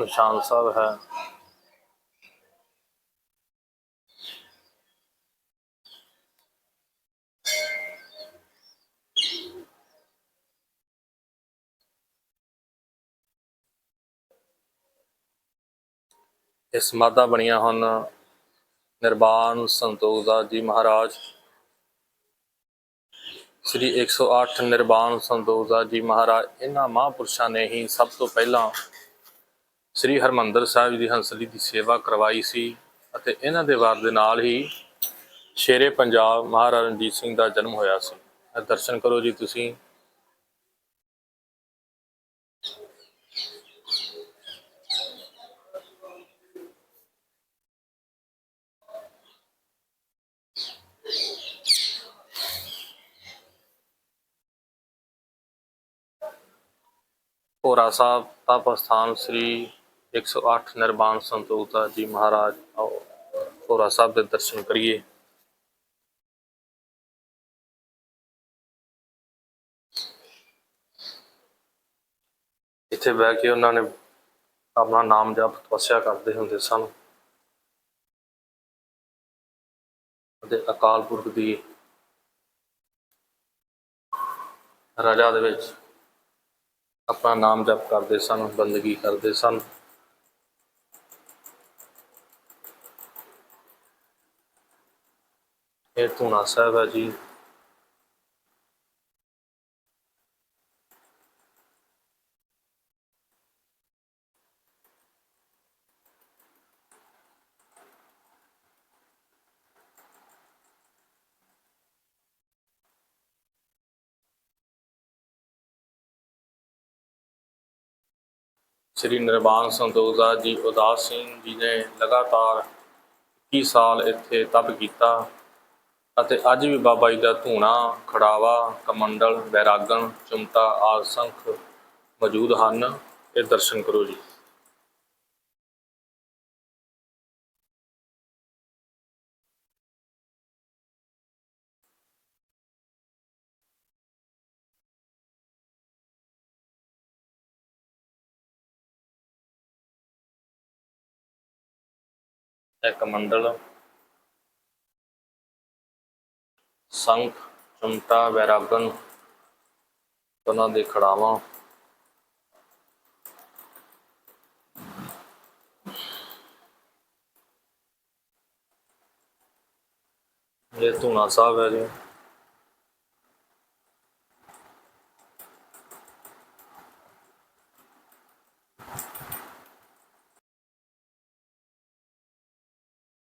ਨਿਸ਼ਾਨ ਸਾਹਿਬ ਹੈ। ਇਹ ਸਮਾਧਾਂ ਬਣੀਆਂ ਹਨ। ਨਿਰਵਾਣ ਸੰਤੋਖ ਜੀ ਮਹਾਰਾਜ। ਸ੍ਰੀ 108 ਨਿਰਵਾਣ ਸੰਤੋਖ ਦਾਸ ਜੀ ਮਹਾਰਾਜ, ਇਹਨਾਂ ਮਹਾਂਪੁਰਸ਼ਾਂ ਨੇ ਹੀ ਸਭ ਤੋਂ ਪਹਿਲਾਂ ਸ੍ਰੀ ਹਰਮੰਦਰ ਸਾਹਿਬ ਜੀ ਦੀ ਹੰਸਲੀ ਦੀ ਸੇਵਾ ਕਰਵਾਈ ਸੀ ਅਤੇ ਇਹਨਾਂ ਦੇ ਵਾਰ ਦੇ ਨਾਲ ਹੀ ਸ਼ੇਰੇ ਪੰਜਾਬ ਮਹਾਰਾਜਾ ਰਣਜੀਤ ਸਿੰਘ ਦਾ ਜਨਮ ਹੋਇਆ ਸੀ। ਇਹ ਦਰਸ਼ਨ ਕਰੋ ਜੀ ਤੁਸੀਂ। ਭੋਰਾ ਸਾਹਿਬ, ਤਪ ਸਥਾਨ ਸ੍ਰੀ 108 ਨਿਰਵਾਣ ਸੰਤੋਖ ਦਾਸ ਜੀ ਮਹਾਰਾਜ, ਆਓ ਭੋਰਾ ਸਾਹਿਬ ਦੇ ਦਰਸ਼ਨ ਕਰੀਏ। ਇੱਥੇ ਬਹਿ ਕੇ ਉਹਨਾਂ ਨੇ ਆਪਣਾ ਨਾਮ ਜਪ ਤਪੱਸਿਆ ਕਰਦੇ ਹੁੰਦੇ ਸਨ। ਅਤੇ ਅਕਾਲ ਪੁਰਖ ਦੀ ਰਜਾ ਦੇ ਵਿੱਚ ਆਪਣਾ ਨਾਮ ਜਪ ਕਰਦੇ ਸਨ, ਬੰਦਗੀ ਕਰਦੇ ਸਨ। ਇਹ ਧੂਣਾ ਸਾਹਿਬ ਹੈ ਜੀ। ਸ੍ਰੀ ਨਿਰਵਾਣ ਸੰਤੋਖ ਦਾਸ ਜੀ, ਉਦਾਸ ਸਿੰਘ ਜੀ ਨੇ ਲਗਾਤਾਰ 21 ਸਾਲ ਇੱਥੇ ਤਪ ਕੀਤਾ। ਅਤੇ ਅੱਜ ਵੀ ਬਾਬਾ ਜੀ ਦਾ ਧੂਣਾ, ਖੜਾਵਾ, ਕਮੰਡਲ, ਵੈਰਾਗਣ, ਚੁੰਮਟਾ ਆਦਿ ਸੰਖ ਮੌਜੂਦ ਹਨ। ਇਹ ਦਰਸ਼ਨ ਕਰੋ ਜੀ। ਇਹ ਕਮੰਡਲ ਸੰਖ ਚੁੰਮਟਾ ਵੈਰਾਗਣ ਉਹਨਾਂ ਦੇ ਖੜਾਵਾਂ। ਇਹ ਧੂਣਾ ਸਾਹਿਬ ਹੈ ਜੀ।